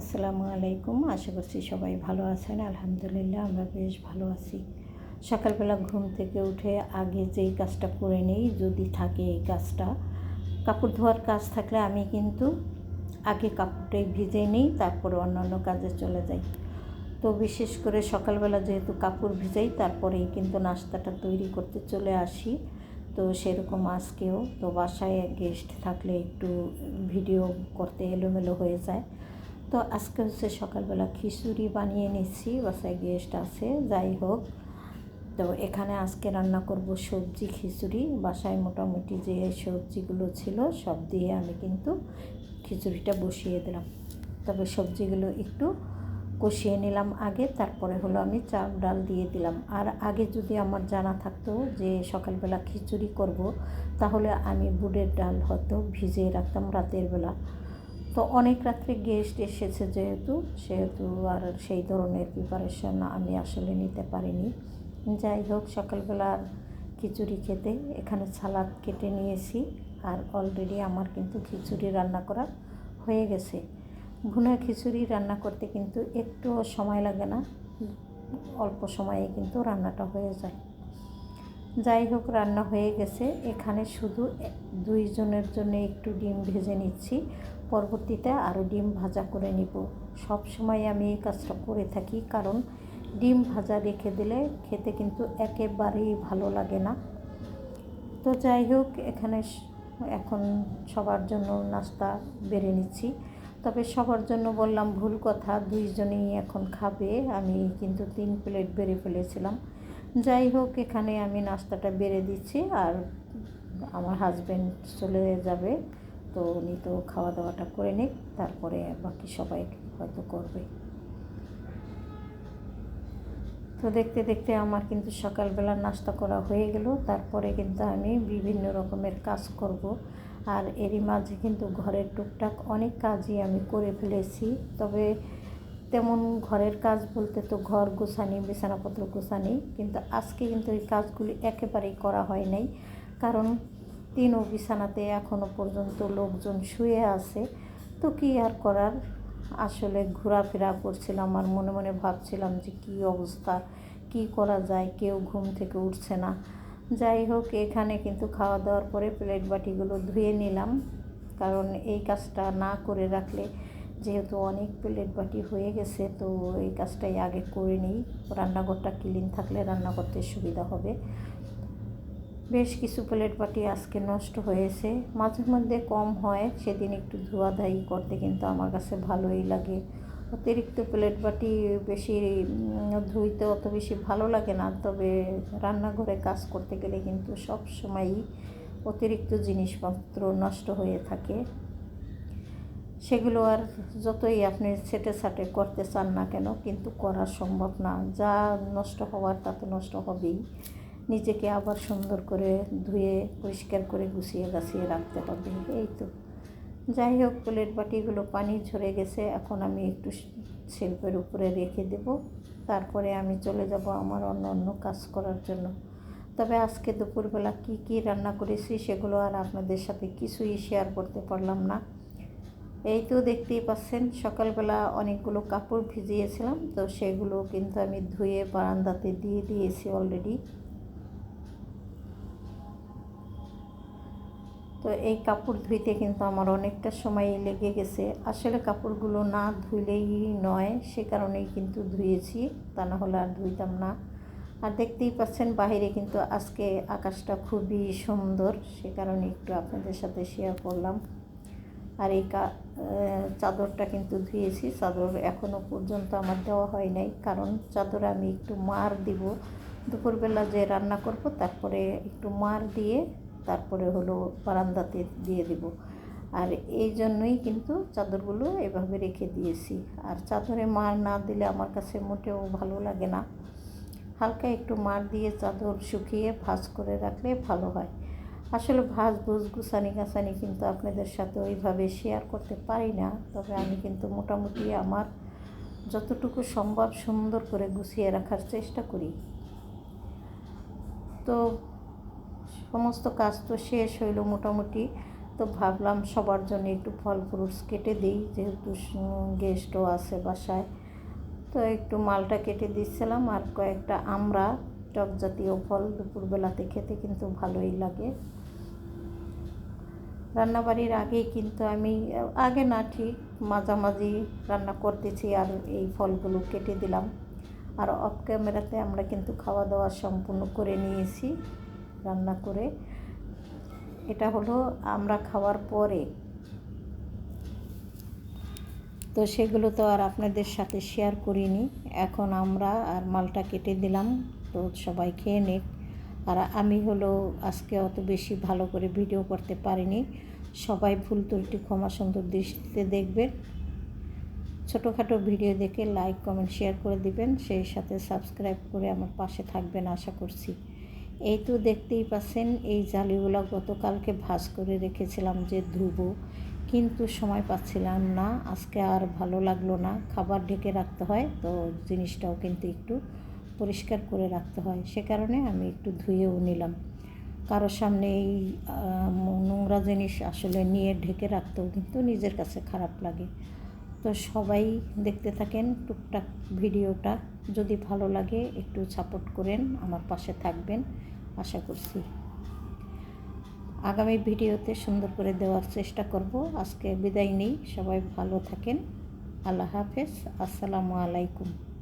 আসসালামু আলাইকুম। আশা করছি সবাই ভালো আছেন। আলহামদুলিল্লাহ, আমরা বেশ ভালো আছি। সকালবেলা ঘুম থেকে উঠে আগে যেই কাজটা করে নেই, যদি থাকে এই কাজটা। কাপড় ধোয়ার কাজ থাকলে আমি কিন্তু আগে কাপড়টাই ভিজে নিই, তারপরে অন্যান্য কাজে চলে যাই। তো বিশেষ করে সকালবেলা যেহেতু কাপড় ভিজাই, তারপরেই কিন্তু নাস্তাটা তৈরি করতে চলে আসি। তো সেরকম আজকেও। তো বাসায় গেস্ট থাকলে একটু ভিডিও করতে এলোমেলো হয়ে যায়। তো আজকে হচ্ছে সকালবেলা খিচুড়ি বানিয়ে নিচ্ছি, বাসায় গেস্ট আছে, যাই হোক। তো এখানে আজকে রান্না করব সবজি খিচুড়ি। বাসায় মোটামুটি যে সবজিগুলো ছিল, সব দিয়ে আমি কিন্তু খিচুড়িটা বসিয়ে দিলাম। তবে সবজিগুলো একটু কষিয়ে নিলাম আগে, তারপরে হলো আমি চাল, ডাল দিয়ে দিলাম। আর আগে যদি আমার জানা থাকতো যে সকালবেলা খিচুড়ি করব, তাহলে আমি বুটের ডাল হয়তো ভিজিয়ে রাখতাম রাতের বেলা। তো অনেক রাত্রে গেস্ট এসেছে যেহেতু, সেহেতু আর সেই ধরনের প্রিপারেশন আমি আসলে নিতে পারিনি। যাই হোক সকালবেলার খিচুড়ি খেতে এখানে সালাদ কেটে নিয়েছি আর অলরেডি আমার কিন্তু খিচুড়ি রান্না করা হয়ে গেছে। ভুনা খিচুড়ি রান্না করতে কিন্তু একটুও সময় লাগে না, অল্প সময়ে কিন্তু রান্নাটা হয়ে যায়। যাই হোক, রান্না হয়ে গেছে। এখানে শুধু দুইজনের জন্য একটু ডিম ভেজে নিচ্ছি। পরবর্তীতে আরও ডিম ভাজা করে নিব। সব সময় আমি এই কাজটা করে থাকি, কারণ ডিম ভাজা রেখে দিলে খেতে কিন্তু একেবারেই ভালো লাগে না। তো যাই হোক, এখানে এখন সবার জন্য নাস্তা বেড়ে নিচ্ছি। তবে সবার জন্য বললাম ভুল কথা, দুইজনেই এখন খাবে, আমি কিন্তু তিন প্লেট বেড়ে ফেলেছিলাম। যাই হোক, এখানে আমি নাস্তাটা বেড়ে দিচ্ছি, আর আমার হাজব্যান্ড চলে যাবে। তো উনি তো খাওয়া দাওয়াটা করে নিক, তারপরে বাকি সবাই হয়তো করবে। তো দেখতে দেখতে আমার কিন্তু সকালবেলা নাস্তা করা হয়ে গেল, তারপরে কিন্তু আমি বিভিন্ন রকমের কাজ করব। আর এরই মাঝে কিন্তু ঘরের টুকটাক অনেক কাজই আমি করে ফেলেছি, তবে তেমন ঘরের কাজ বলতে তো ঘর গোছানি, বিছানাপত্র গোছানি, কিন্তু আজকে কিন্তু এই কাজগুলি একেবারেই করা হয় নাই। কারণ তিনও বিছানাতে এখনও পর্যন্ত লোকজন শুয়ে আছে। তো কী আর করার? আসলে ঘোরাফেরা করছিলাম আর মনে মনে ভাবছিলাম যে কী অবস্থা, কি করা যায়? কেউ ঘুম থেকে উঠছে না। যাই হোক, এখানে কিন্তু খাওয়া দাওয়ার পরে প্লেট বাটিগুলো ধুয়ে নিলাম। কারণ এই কাজটা না করে রাখলে যেহেতু অনেক প্লেট বাটি হয়ে গেছে, তো এই কাজটাই আগে করে নিই। রান্নাঘরটা ক্লিন থাকলে রান্না করতে সুবিধা হবে। বেশ কিছু প্লেট বাটি আজকে নষ্ট হয়েছে। মাঝে মধ্যে কম হয়, সেদিন একটু ধোয়াধাই করতে কিন্তু আমার কাছে ভালোই লাগে। অতিরিক্ত প্লেট বাটি বেশি ধুইতে অত বেশি ভালো লাগে না, তবে রান্নাঘরে কাজ করতে গেলে কিন্তু সব সময়ই অতিরিক্ত জিনিসপত্র নষ্ট হয়ে থাকে। সেগুলো আর যতই আপনি সেটে সাটে করতে চান না কেন, কিন্তু করা সম্ভব না। যা নষ্ট হওয়ার তা তো নষ্ট হবেই। নিজেকে আবার সুন্দর করে ধুয়ে, পরিষ্কার করে গুছিয়ে গাছিয়ে রাখতে হবে। এই তো। যাই হোক প্লেট বাটিগুলো পানি ঝরে গেছে। এখন আমি একটু শিল্পের উপরে রেখে দেব। তারপরে আমি চলে যাব আমার অন্য অন্য কাজ করার জন্য। তবে আজকে দুপুরবেলা কি কি রান্না করেছি সেগুলো আর আপনাদের সাথে কিছুই শেয়ার করতে পারলাম না। এই তো দেখতেই পাচ্ছেন, সকালবেলা অনেকগুলো কাপড় ভিজিয়েছিলাম। তো সেগুলো কিন্তু আমি ধুয়ে বারান্দাতে দিয়ে দিয়েছি অলরেডি তো এই কাপড় ধুইতে কিন্তু আমার অনেকটা সময় লেগে গেছে। আসলে কাপড়গুলো না ধুইলেই নয়, সে কারণেই কিন্তু ধুয়েছি, তা না হলে আর ধুইতাম না। আর দেখতেই পাচ্ছেন বাহিরে কিন্তু আজকে আকাশটা খুবই সুন্দর, সে কারণে একটু আপনাদের সাথে শেয়ার করলাম। আর এই চাদরটা কিন্তু ধুয়েছি, চাদর এখনও পর্যন্ত আমার দেওয়া হয় নাই, কারণ চাদর আমি একটু মার দিব। দুপুরবেলা যে রান্না করব, তারপরে একটু মার দিয়ে তারপরে হলো বারান্দাতে দিয়ে দেব। আর এই জন্যই কিন্তু চাদরগুলো এভাবে রেখে দিয়েছি। আর চাদরে মার না দিলে আমার কাছে মোটেও ভালো লাগে না। হালকা একটু মার দিয়ে চাদর শুকিয়ে ভাজ করে রাখলে ভালো হয়। আসলে ভাজ, ভুজ, গুছানি গাছানি কিন্তু আপনাদের সাথে ওইভাবে শেয়ার করতে পারি না। তবে আমি কিন্তু মোটামুটি আমার যতটুকু সম্ভব সুন্দর করে গুছিয়ে রাখার চেষ্টা করি। তো সমস্ত কাজ তো শেষ হইল মোটামুটি। তো ভাবলাম সবার জন্য একটু ফল ফ্রুটস কেটে দিই, যেহেতু গেস্টও আছে বাসায়। তো একটু মালটা কেটে দিচ্ছিলাম আর কয়েকটা আমরা টক জাতীয় ফল দুপুরবেলাতে খেতে কিন্তু ভালোই লাগে। রান্নাবাড়ির আগেই কিন্তু আমি, আগে না ঠিক মাঝামাঝি রান্না করতেছি আর এই ফলগুলো কেটে দিলাম। আর অফ ক্যামেরাতে আমরা কিন্তু খাওয়া দাওয়া সম্পূর্ণ করে নিয়েছি। রান্না করে। এটা হলো আমরা খাওয়ার পরে। তো সেগুলো তো আর আপনাদের সাথে শেয়ার করিনি। এখন আমরা আর মালটা কেটে দিলাম। তো সবাই খেয়ে নিক। আর আমি হলো আজকে অত বেশি ভালো করে ভিডিও করতে পারিনি। সবাই ভুল ত্রুটি, ক্ষমা সুন্দর দৃষ্টিতে দেখবেন। ছোটোখাটো ভিডিও দেখে লাইক কমেন্ট শেয়ার করে দিবেন। সেই সাথে সাবস্ক্রাইব করে আমার পাশে থাকবেন, আশা করছি। এই তো দেখতেই পাচ্ছেন, এই জালিগুলো গতকালকে ভাজ করে রেখেছিলাম যে ধুব। কিন্তু সময় পাচ্ছিলাম না, আজকে আর ভালো লাগল না। খাবার ঢেকে রাখতে হয়, তো জিনিসটাও কিন্তু একটু পরিষ্কার করে রাখতে হয়। সে কারণে আমি একটু ধুয়েও নিলাম। কারোর সামনে এই নোংরা জিনিস আসলে নিয়ে ঢেকে রাখতেও কিন্তু নিজের কাছে খারাপ লাগে। তো সবাই দেখতে থাকেন টুকটাক ভিডিওটা। যদি ভালো লাগে, একটু সাপোর্ট করেন, আমার পাশে থাকবেন, আশা করছি। আগামী ভিডিওতে সুন্দর করে দেওয়ার চেষ্টা করব। আজকে বিদায় নেই, সবাই ভালো থাকেন। আল্লাহ হাফেজ, আসসালামু আলাইকুম।